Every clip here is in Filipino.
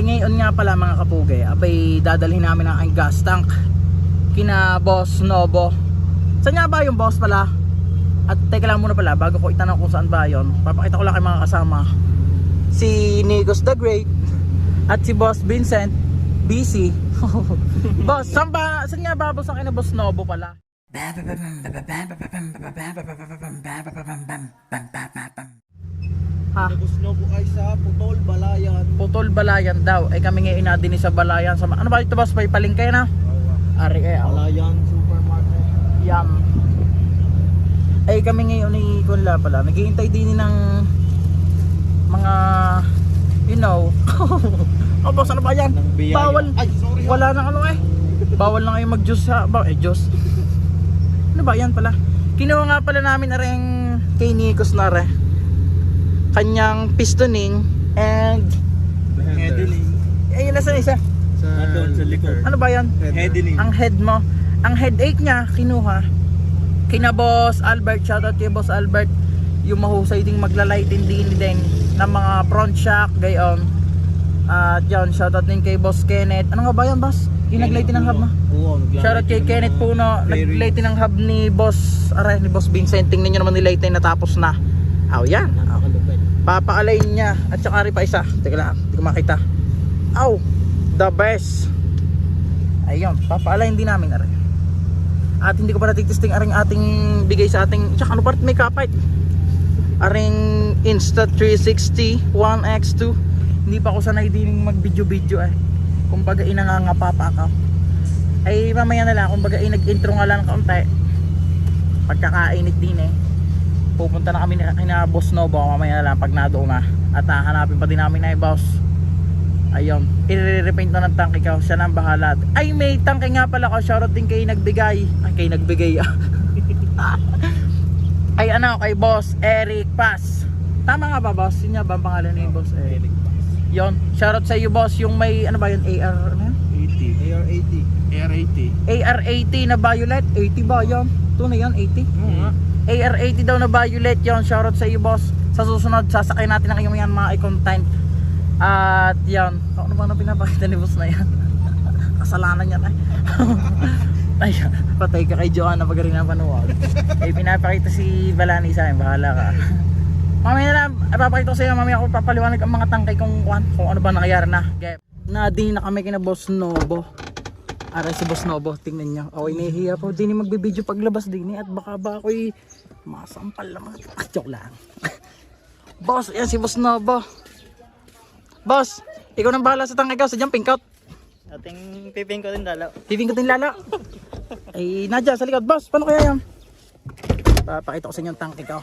Ay ngayon nga pala mga kapugay, abay dadalhin namin ang aking gas tank kina Boss Nobo. Saan nga ba yung boss pala? At teka lang muna pala, bago ko itanong kung saan ba yun, papakita ko lang kay mga kasama. Si Nigos the Great at si Boss Vincent busy. boss, saan ba, saan nga ba boss ang kina Boss Nobo pala? Ha? Gusto po ay sa Putol, Balayan. Putol Balayan daw. Ay kami ngayon na din sa Balayan. Sa, ano ba ito boss? May palingkay na? Ari eh. oh. Balayan Supermarket. Yum. Ay kami ngayon ni Kunla pala. Naghihintay din ng mga you know. oh boss, ano ba yan? Bawal. Ay, sorry. Wala nang ano eh. Bawal na kayo mag-juice ha. Ba, eh, juice. Ano ba yan pala? Kinuha nga pala namin na rin kay Nikos na rin. Kanyang pistoning and Heading. eh yun nasa isa. Sa, Nandun, sa likod. Ano ba yan? Heading. Ang head mo. Ang headache niya kinuha. Kina Boss Albert, shoutout kay Boss Albert. Yung mahusay ding maglalaitin din din ng mga front shock, gayon. At yun, shoutout din kay Boss Kenneth. Ano nga ba yan, Boss? Yung naglightin ng hub mo? Oo, Shoutout kay Kenneth Puno. Naglightin ng hub ni Boss, aray, ni Boss Vincent. Tingnan nyo naman nilightin natapos na. Aw, yan. Aw. Papakalain niya. At saka rin pa isa. Teka lang, hindi ko makita. Aw, the best. Ayun, papakalain din namin aray. At hindi ko pa natitesting aring ating bigay sa ating, tsaka ano part may kapit. Aring Insta360 1X2. Hindi pa ako sanay din mag video video eh. Kumbaga inangangapa pa ako. Ay mamaya na lang, kumbaga ay nag-intro nga lang kaunti. Pagkakainit din eh pupunta na kami ni kina Boss Nobo mamaya na lang pag nadoon na at hahanapin pa din namin na yung boss. Ayun. I-repaint na ng tangke ko siya nang bahala. Ay may tangke nga pala ko shoutout din kay nagbigay. Ay kay nagbigay ay ano kay Boss Eric Paz. Tama nga ba boss? Yun nga ba ang pangalan ni Boss Eric? Yun. Shoutout sa iyo boss. Yung may ano ba yun? AR ano yun? 80. AR-80. AR-80. AR-80 na violet. 80 ba yun? ito na yun 80 Oo nga. AR80 daw na violet yon shoutout sa iyo boss. Sa susunod sasakay natin ang iyong yan mga i-content at yan ano ba na pinapakita ni boss na yan. Kasalanan yan ay ay patay ka kay Joanna pag rin napanuwag ay pinapakita si Balani sa akin. Bahala ka. Mamaya na lang ay, papakita ko sa iyo. Mamaya ako papaliwanag ang mga tangkay kung, kung, ano ba nangyayari na. Na din na kami kina boss Nobo Aray si Boss Nobo, tingnan nyo. Okay, nahihiya po. Di ni magbibideo paglabas din eh. At baka ba ako'y masampal naman. Ah, joke lang. Boss, yan si Boss Nobo. Boss, ikaw nang bahala sa tangay ko. Sadyang pink out. Ating piping ko din dalaw. Piping ko din lala. Ay, Nadja, sa likod. Boss, paano kaya yan? Papakita ko sa inyo ang tangke ko.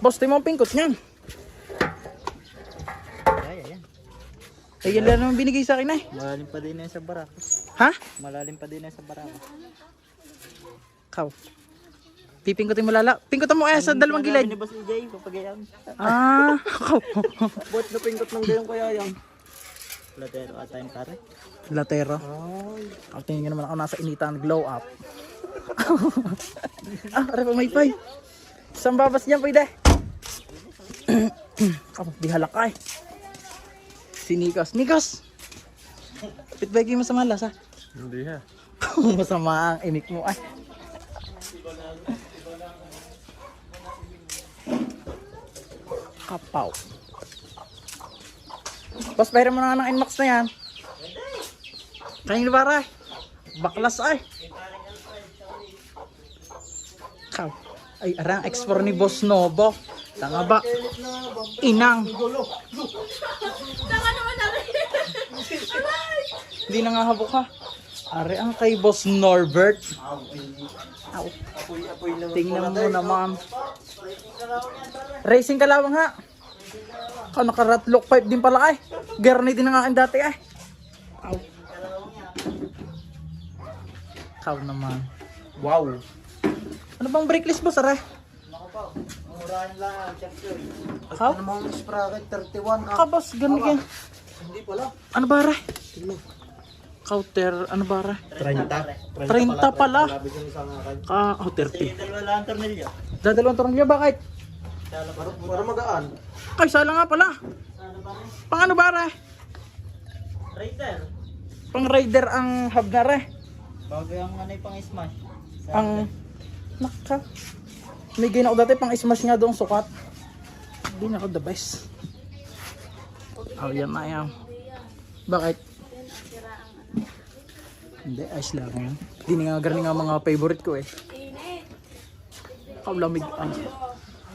Boss, tingnan mo ang pingkot niyan. Ay, ay, ay. Ay, yan lang naman binigay sa akin eh. Malalim pa din yan sa barako. Ha? Malalim pa din yan sa barako. Kaw. Pipingkotin mo lala. Pingkotan mo eh sa dalawang gilid. ni Boss EJ, papagayan. Ah, kaw. Buat na pingkot ng gayong kaya yan. Latero at time pare. Latero. Ay. Ang tingin naman ako nasa initan, glow up. ah, aray pa may pay. Isang babas niyan pwede. oh, di halak ay. Si Nikos. Nikos! Pitbagay mo sa malas ha. Hindi ha. Masama ang imik mo ay. Kapaw. Boss, pera mo na nga ng Inmax na yan. Kanino bara? Baklas ay. Kaw. Ay, arang export ni Boss Nobo. Tanga ba? Inang. Hindi na nga habok ha. Are ang kay Boss Norbert. Aw. Tingnan mo naman. Racing kalawang ha. Ka naka-ratlock pipe din pala ay. Garni din ang akin dati ay. Aw. Kaw naman. Wow. Ano bang brakeless boss are? Murahan lang, champion. Kaw? Ano mga sprocket? 31 Ka boss, gani ka. Hindi pala. Ano ba? Tingnan. Counter, ano ba are? 30. 30 pala. Ka, oh 30. Dalawa lang ang tornilyo. Dadalawang tornilyo bakit? Para, para magaan. Ay, sala nga pala. Pang ano ba re? Raider. Pang rider ang hub na re. Bago yung ano yung pang smash. Ang... Naka. May gain ako dati pang smash nga doon sukat. Hindi na ako the best. Oh, yan na yan. Bakit? Hindi, ayos lang yan. Hindi nga galing nga mga favorite ko eh. Kaulamig. Ah.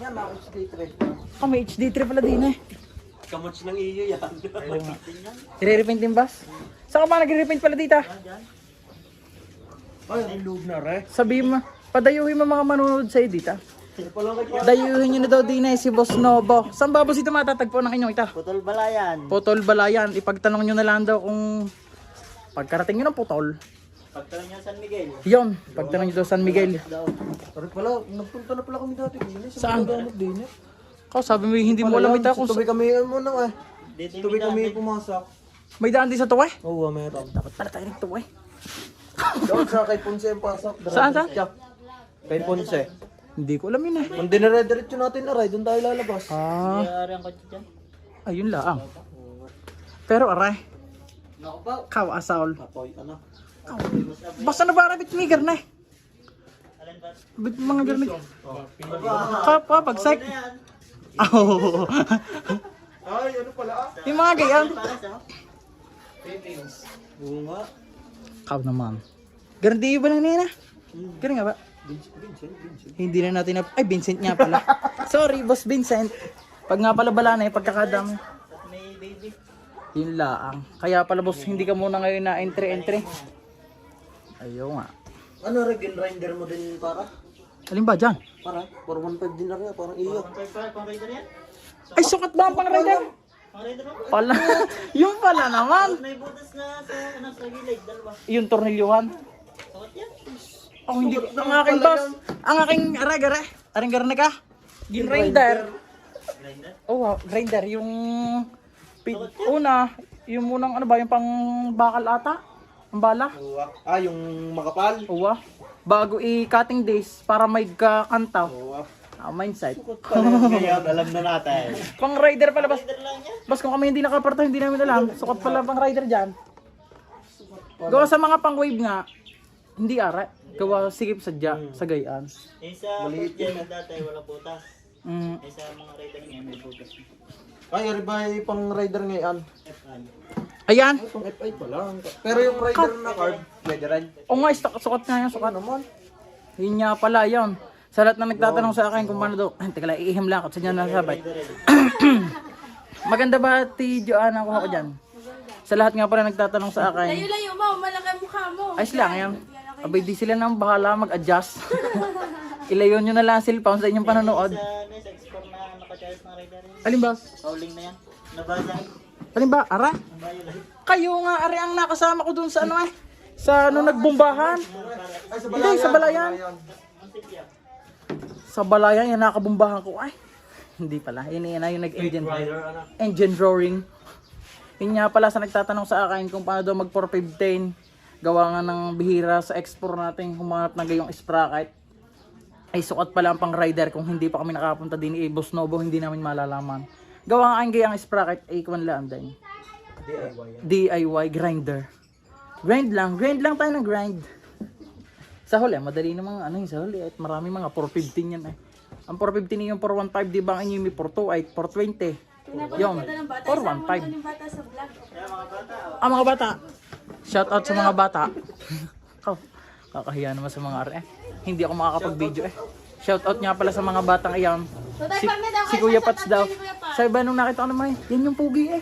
Yan, ako HD trade. Ah, may HD3 pala din eh. Kamuts ng iyo yan. I-repaint din bas? Saan ka ba nag-repaint pala dito? Ay, loob na re. Sabi mo, padayuhin mo mga manonood lang kaya? Dayuhin nyo na daw din eh, si Boss Nobo. Saan ba boss ito matatagpo ng inyong ita? Putol balayan. Putol Balayan. Ipagtanong nyo na lang daw kung pagkarating nyo ng putol. Pagtanong niya San Miguel. Yon, pagtanong nyo daw San Miguel. Pero pala, nagpunta na pala kami dati. Hindi, sa Saan? Din eh. Kau sabi mo hindi mo alam ita kung Tubi kami, ano mo na eh. Dito Tubi yung kami pumasok. may daan din sa tuwa eh. Oo, meron. Dapat pala tayo nito eh. Doon sa kay Ponce yung pasok. Saan, saan? Kay Ponce. Hindi ko alam yun eh. Kung dinire-diretso natin na ride, doon tayo lalabas. Ah, Mayari ang kotse dyan. ayun lang. Pero aray, Naku pa. kaw asaul. Apoy, ano? Basta na ba bit migar na eh. Ba? Bit mga garnig. Kapa, pagsike. Yan. Oh. Ay, ano pala ah? yung mga gayan. Para sa? Oo nga. Kaw naman. Garanti ba na nina? Ganun nga ba? Vincent, Vincent, Vincent. Hindi na natin na... Ay, Vincent nga pala. Sorry, boss Vincent. Pag nga pala bala na eh, pagkakadami. May baby. Yun laang. Kaya pala boss, hindi ka muna ngayon na entry-entry. Ayaw nga. Ano rin, grinder mo din para? Alin ba dyan? Para, 415 din na rin, parang iyo. Pang rider, pang rider yan? Ay, sukat ba ang pang rider? Pang rider mo? Pala. yung pala naman. May butas na sa, ano, sa gilid. Dalawa. Yung tornilyuhan. Sakot yan. Oh, hindi. Ang aking boss. Ang aking aray-gare. Aring garne ka. Grinder. Grinder? Oh, wow. Grinder. Yung... pi- Una, yung munang ano ba, yung pang bakal ata? Ang bala? Oo, ah, yung makapal. Uwa. Bago i-cutting days para may kakantaw. Oo, ah. Ah, mindset. Ngayon, alam na natin. Pang rider pala, bas. Rider lang yan. Bas kung kami hindi nakaparta, hindi namin alam. Sukat pala pang rider dyan. Gawa sa mga pang wave nga, hindi ara. Gawa sikip sadya, sa gayaan. Eh sa kotse na dati, wala butas. Mm. Eh sa mga rider niya, may butas. Ay, ari ba pang rider ngayon? FI. Ayan. Ay, pang FI pa lang. Pero yung rider na card, pwede rin. O nga, istak- sukat nga yan, sukat. Ano naman? Yun nga pala, yun. Sa lahat na nagtatanong sa akin kung paano daw, ay, teka lang, iihim lang ako sa inyo nasabay. Maganda ba, ti Joanna, kuha ko dyan? Sa lahat nga pala nagtatanong sa akin, Layo-layo mo, malaki ang mukha mo. Ayos lang yan. Abay, di sila nang bahala mag-adjust. Ilayon nyo na lang ang cellphone sa inyong panonood. Sa, ano, sa export na nakacharge ng rider. Alin ba? Howling na yan. Nabasa. Alin ba? Ara? Kayo nga, ari ang nakasama ko dun sa ano eh. Sa ano nagbumbahan. Ay, sa Hindi, sa balayan. Yan. Sa balayan, yan nakabumbahan ko. Ay, hindi pala. Yun yan na yung nag-engine. Engine drawing. Yun nga pala sa nagtatanong sa akin kung paano daw mag 415. Gawa nga ng bihira sa export natin humanap na gayong sprocket. Ay sukat pala ang pang rider kung hindi pa kami nakapunta din eh, Boss Nobo, hindi namin malalaman. Gawa nga ang gayang sprocket ay kwan lang din. DIY grinder. Grind lang, grind lang tayo ng grind. Sa huli, madali namang ano yung sa huli at marami mga 415 yan eh. Ang 415 yung 415, di ba ang inyo may 428, 420. Yung ng bata. 415. yung bata sa vlog. Ah, mga bata. Shout out sa mga bata. oh, kakahiya naman sa mga are. Hindi ako makakapag-video eh. Shout out nga pala sa mga batang. Tutay Si, si Kuya Pats daw. Sa iba nung nakita ko naman, yan yung pugi eh.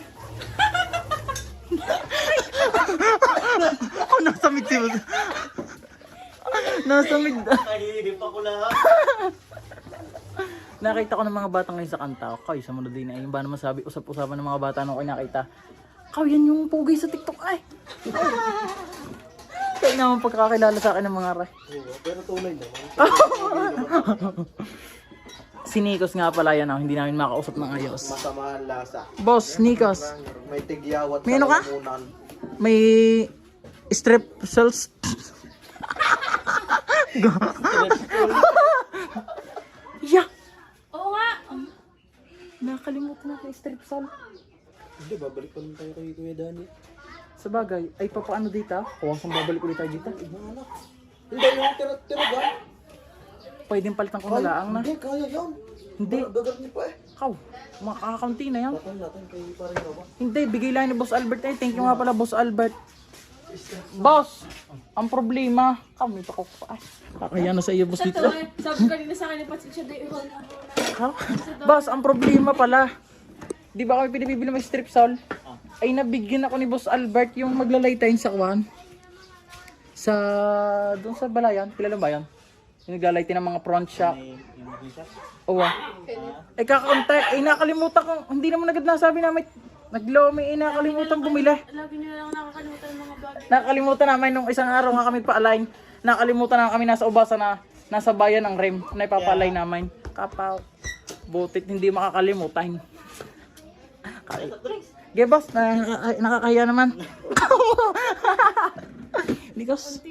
oh, nasamid si Nasamid. Kahirip ako lahat. Nakita ko ng mga bata ngayon sa kanta. Kay, sa muna din ay yung ba naman sabi, usap-usapan ng mga bata nung ko nakita. Kaw, yan yung pugi sa TikTok ay. Kaya naman pagkakakilala sa akin ng mga ray. Oo, pero tunay naman. Si Nikos nga pala yan, oh, hindi namin makausap ng ayos. Masama ang lasa. Boss, Nikos, May tigyawat May ano ka? lamunan. may strip cells. yeah. Oo nga. um, Nakalimutan natin yung strip sal. Hindi, babalik pa lang tayo kay Kuya Dani. Sa bagay, ay papaano dito? Kung saan babalik ulit tayo dito? Hindi, yung tira-tira ba? Pwedeng palitan ko na laang na. Hindi, kaya yan. Hindi. Gagawin pa eh. Kaw, makakakunti na yan. Patay natin kay paring ba? Hindi, bigay lang ni Boss Albert. Eh, thank you nga pala, Boss Albert. Boss, ang problema, kami pa ko pa. Kakaya na sa iyo, Boss dito. Ito sabi kanina sa akin, patsik siya day. Ha? Boss, ang problema pala. Di ba kami pinibibili ng strip sol? Ay nabigyan ako ni Boss Albert yung maglalay tayo sa kwan. Sa doon sa Balayan, kilala ba yan? Yung naglalay tayo ng mga front shop. Oo. ah. Eh kakauntay, eh nakalimutan ko, hindi naman agad nasabi namin. Naglomi, eh nakalimutan bumili. Lagi nyo lang nakakalimutan ng mga bagay. Nakalimutan namin nung isang araw nga kami pa-align. Nakalimutan na kami nasa ubasa na nasa bayan ng rim na ipapa-align namin. Kapaw. Butit hindi makakalimutan. Ge boss, na, nakaka- nakakahiya naman. Because,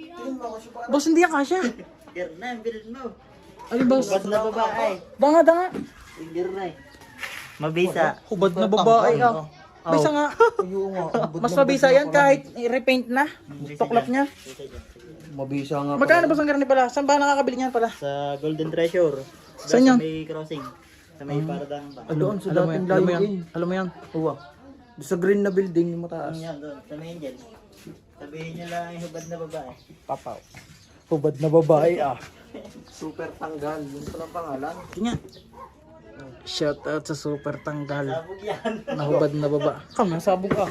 boss hindi yan kasya. Finger na, bilhin mo. Ay boss, Hubad na babae. danga danga. Finger na eh. Mabisa. Hubad na babae ah. Bisa nga. Nga. Mas mabisa yan kahit i-repaint na. Tuklap niya. Mabisa nga. Magkano ba sa garni pala? Saan ba nakakabili niyan pala? Sa Golden Treasure. Saan yun? Sa may crossing. Sa may paradang ba? Doon sa Alam mo yan, dating alam mo layo yan. Alam mo yan. Uwa. Sa green na building yung mataas. Ang yan doon. Sa may angel. Sabihin nyo lang yung hubad na babae. Papaw. Hubad na babae ah. Super tanggal. Yun palang pangalan. Tingnan. Shout out sa super tanggal. Sabog yan. Nahubad na baba. Kam, nasabog ka.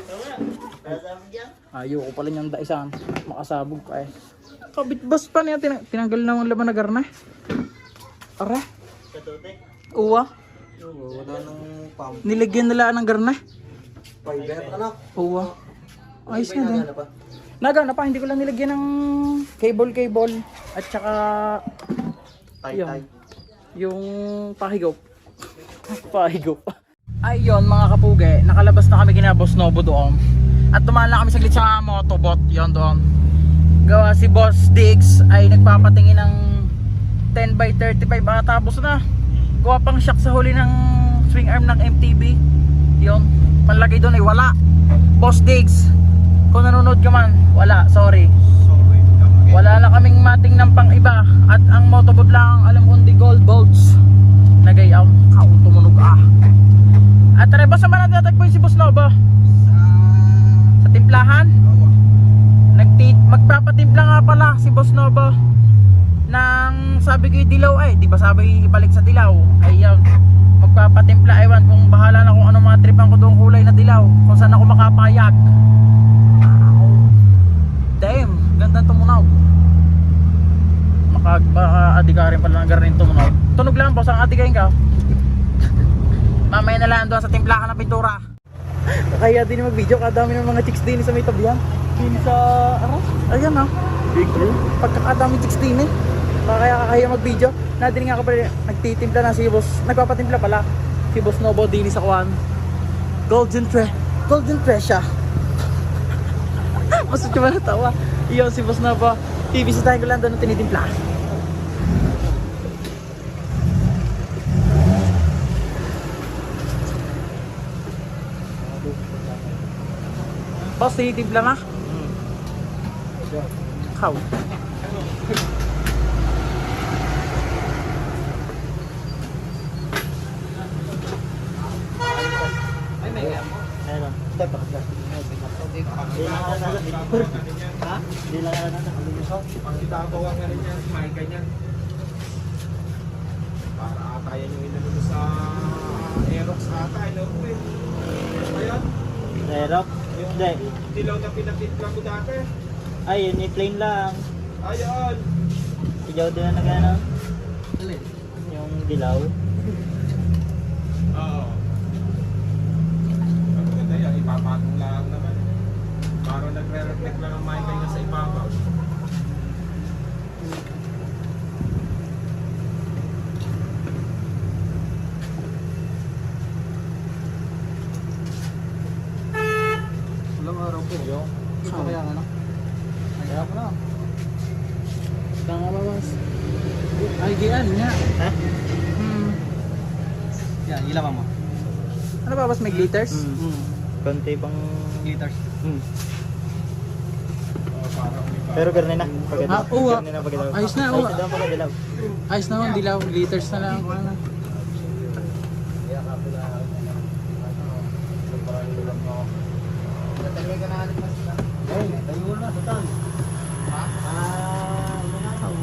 Nasabog yan. Ayoko pala niyang daisan. Makasabog ka eh. Kabit bas pa niya. Tinang tinanggal na ang laman na garna. Ara. Sa tote. Uwa. Oo, wala nang pump. Nilagyan nila ng garna. Fiber, anak. Uwa. Ayos nga din. Pa? Nagana pa. Hindi ko lang nilagyan ng cable cable. At saka Tay, Yun. tay. yung pahigop. pahigop. Ayun mga kapuge, nakalabas na kami kina Boss Nobo doon. At tumaan lang kami saglit sa motobot, yon doon. Gawa si Boss Diggs ay nagpapatingin ng 10 by 35 ata tapos na. Gawa pang shock sa huli ng swing arm ng MTB. Yon, panlagay doon ay wala. Boss Diggs, kung nanonood ka man, wala, sorry. Wala na kaming mating ng pang iba at ang motobot lang ang alam kong di gold bolts. Nagayaw, kaong tumunog ah. At tara, basta man natatagpo si Boss Nobo? Sa timplahan? Nagti magpapatimpla nga pala si Boss Nobo nang sabi ko dilaw ay, di ba sabi ibalik sa dilaw? Ayun, magpapatimpla ewan kung bahala na kung ano mga tripan ko doon kulay na dilaw, kung saan ako makapayag. Wow. Damn, ganda tumunaw. Makag-adikarin pala ng garin tumunaw. Tunog lang boss, ang adikain ka. Mamaya na lang doon sa timplahan ng pintura. Kaya din mag-video, kadami ng mga chicks din sa may tabihan. Din sa, ano? Ayan ah. Big Pagkakadami chicks din eh. Kaya kakaya mag-video. Nadin nga ka pala, nagtitimpla na si boss. Nagpapatimpla pala. Si boss Nobo din sa kwan. Golden Tre. Golden Treasure. Mas ko ba natawa? Iyon si Boss Nova. Bibisitahin ko lang doon ng tinitimpla. Boss, tinitimpla na? How? Meron. Di lang ka na Ka na Ang itabawa nga rin yan, may ganyan. Para ata yan yung inano sa Aerox ata, ano ko eh. Ayun, Aerox? Hindi. dilaw na pinakitla ko dati. Ay, yun yung plain lang. Ayun. Sigaw din na nagano. Yung dilaw. Oo. Ang ganda yan, ipapatong lang naman. Parang nagre-reflect lang ang mic niya sa ibabaw. Ilang araw po yun? Ito kaya ano? Kaya ko na. Tanga ba mas? Ay, gian nga. Ha? Hmm. Yan, ilaw mo. Ano ba, boss? May glitters? Hmm. Konti pang... Glitters. Hmm. Oh, parang may pa- Pero ganun na. Pagkadilaw. Ah, oo, ah. Ganun na pagkadilaw. Ayos na, oo. Ayos na. Ayos naman, dilaw. Glitters na lang. Ano.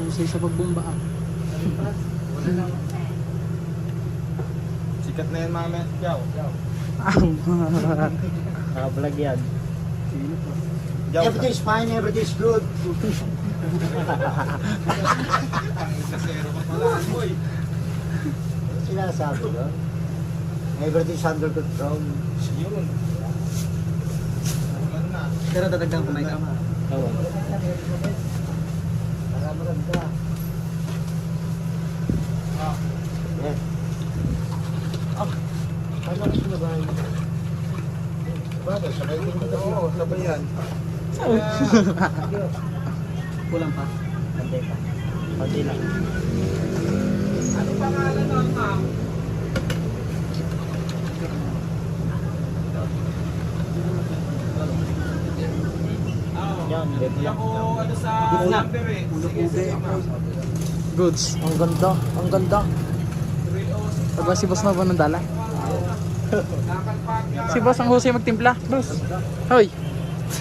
Husay sa pagbumba. ah. Sikat na yan mami. Yaw. Nakablog yan. Yaw. Everything is fine, everything is good. Kasero ka pala. Boy. Sinasabi doon. Everything is under control. Yun. Wala na. Pero dadagdag ko may kama. Oo. Para maganda. Ah. Yes. Ah, paano na ba yun? Bagay, sabay din dito. Oo, sabay yan. Kulang pa. Konti pa. Konti lang. Ano pangalan nun, ma'am? Yan, lang. ako ano sa number eh. Sige, sige, ma'am. Goods. Ang ganda. Ang ganda. Aba si boss na ba ng dala? Si boss ang husay magtimpla. Boss. Hoy.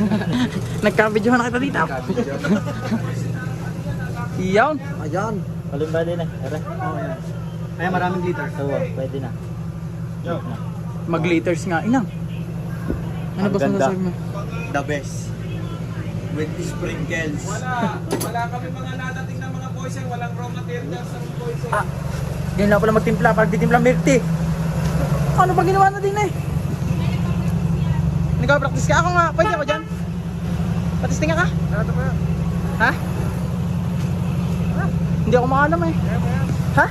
Nagka-video na kita dito. Iyaw. Ayan. Walang ba din eh. Tara. Ay maraming glitters. Oo, pwede na. Yo. Mag-glitters nga. Inang. Ano Ang ang ganda. sasabi mo? The best. With sprinkles. Wala. Wala kami mga nadating na mga boys eh. Walang raw materials sa boys eh. Ah. Ganyan lang pala magtimpla. Pag ditimpla mirti. Ano ba ginawa na din eh? Nagka-practice ka? Ako nga. Pwede ako dyan. Patistinga ka? Ano ba yan? Ha? Hindi ako makaalam eh. Ha?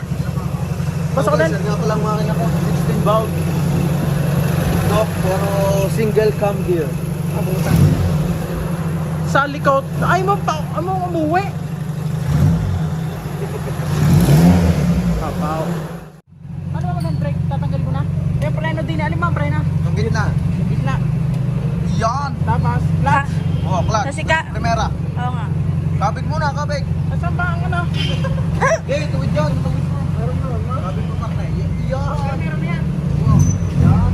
Pasok ko din. Sir, nga lang makina ko. 16 bound. No, pero single cam gear. Sa likod. Ay mo pa. Ano umuwi? Papaw. Ano ba mag-brake? Tatanggalin ko na? Yung preno din. Alin ba ang preno? Ang gitna. Gitna. Yan. Tapos. Clutch. Oh, clutch. Kasi ka... Primera. Oo nga. Kabig muna, kabig. Asan ba ang ano? Okay, tuwid yan. Tuwid mo. Meron na. Kabig mo partner. Yan. Yan. Meron yan. Oh, Yan.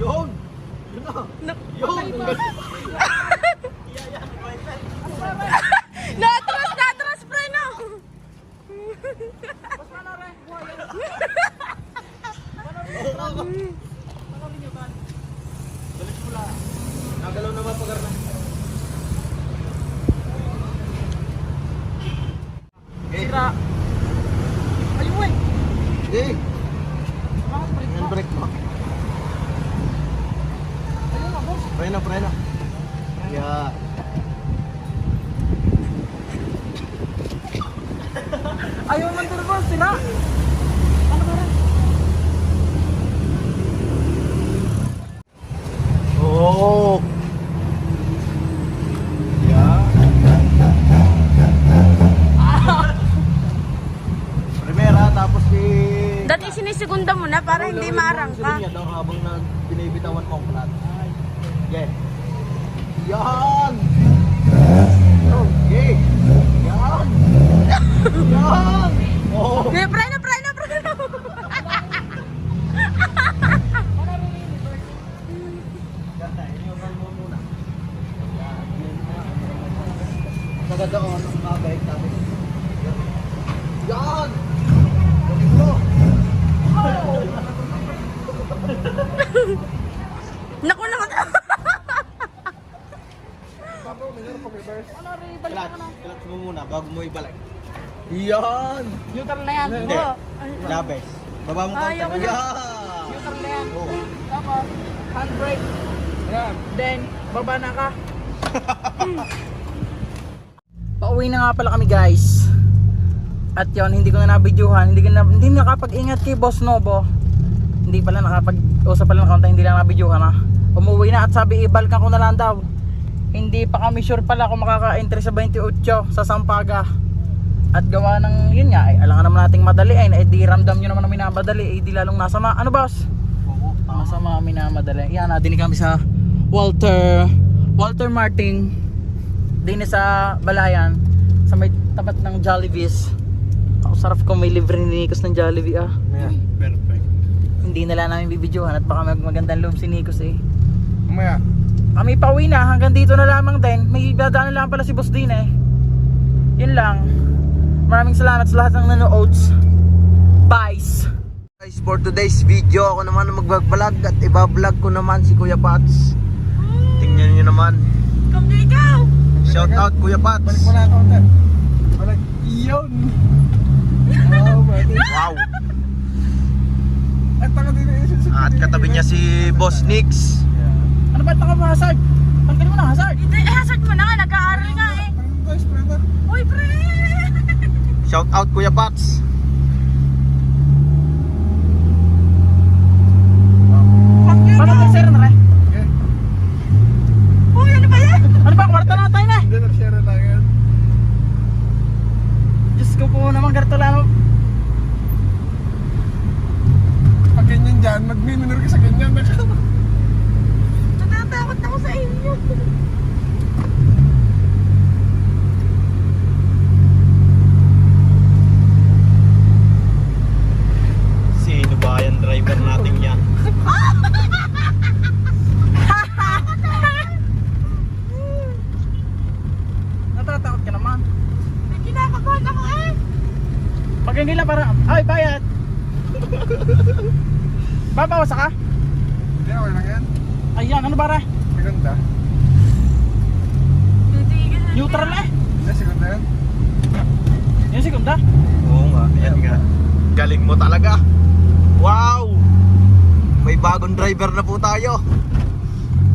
Yun. Yun na. Yun. Natras! Natras, pre, no! Nagalaw naman pag Sira. Ayun eh. Okay. Mga brake mo. Handbrake mo. Ayun nga boss. Preno, preno. Yeah. Ayaw man din boss. Sira. Ano ba rin? Oh. Primera, tapos si... Dati sinisigunda mo na para hindi maarang ka. Yan daw habang na binibitawan ang plat. Yeah. Yan! Okay! Yan! Yan! Oh! Eh, pre, no, pre, no, pre, no! Ganda, iniunan mo muna. Yan. Maganda ko ang kabay tapos. Yan! Gawin mo! Naku, naku. Clutch, clutch mo muna bago mo ibalik. Yan! Neutral na yan. Hindi. Oo. Labes. Baba mo konti. Ayaw ko na. Yan! Neutral na yan. Oh. Tapos, handbrake. Yan. Then, baba na ka. Pauwi na nga pala kami guys. At yon hindi ko na nabidyohan. Hindi, ko na, hindi nakapag-ingat kay Boss Nobo. Hindi pala nakapag-usap pala ng kaunta, hindi lang nabidyohan ha. Umuwi na at sabi ibalkan ko na lang daw. Hindi pa kami sure pala kung makaka-entry sa 28 sa Sampaga. At gawa ng yun nga, ay alangan naman nating madali ay na eh, di ramdam nyo naman na minamadali eh di lalong nasama. Ano boss? Oo. Masama minamadali. Yan, nadinig kami sa Walter Walter Martin din sa Balayan sa may tapat ng Jollibee's. Ang sarap ko may libre ni Nikos ng Jollibee ah. Yeah, perfect. Hindi na lang namin bibidyohan at baka mag magandang loob si Nikos eh. Mamaya. Kami pauwi na hanggang dito na lamang din. May dadaan na lang pala si Boss din eh. Yun lang. Maraming salamat sa lahat ng nanonods. Bye! Guys, for today's video, ako naman ang magbablog at ibablog ko naman si Kuya Pats. Tingnan niyo naman. Kung ikaw! Shout out Kuya Pats. Balik mo na ako. Balik. Wow, buddy. Wow. At katabi niya si Boss Nix. Ano ba ito ka ba hazard? Tanggalin mo na hazard. Hindi, eh, hasad mo na nga. Nag-aaral nga eh. Ano tayo, spreader? Uy, pre! Shout out Kuya Pats. Ano? Ano ganyan dyan, mag-minor ka sa ganyan. Natatakot ako sa inyo. Sino ba yan driver natin yan? Natatakot ka naman. May kinakabahan ako eh. Pag hindi lang parang, ay bayad. Babawas ka? Hindi, okay lang yan. Ayan, ano ba ra? Maganda. Titigil na Neutral eh. Hindi, segunda yan. Yung segunda. Oo nga, yan nga. Galing mo talaga. Wow! May bagong driver na po tayo.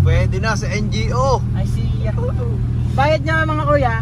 Pwede na sa NGO. I see ya. Bayad niya mga kuya.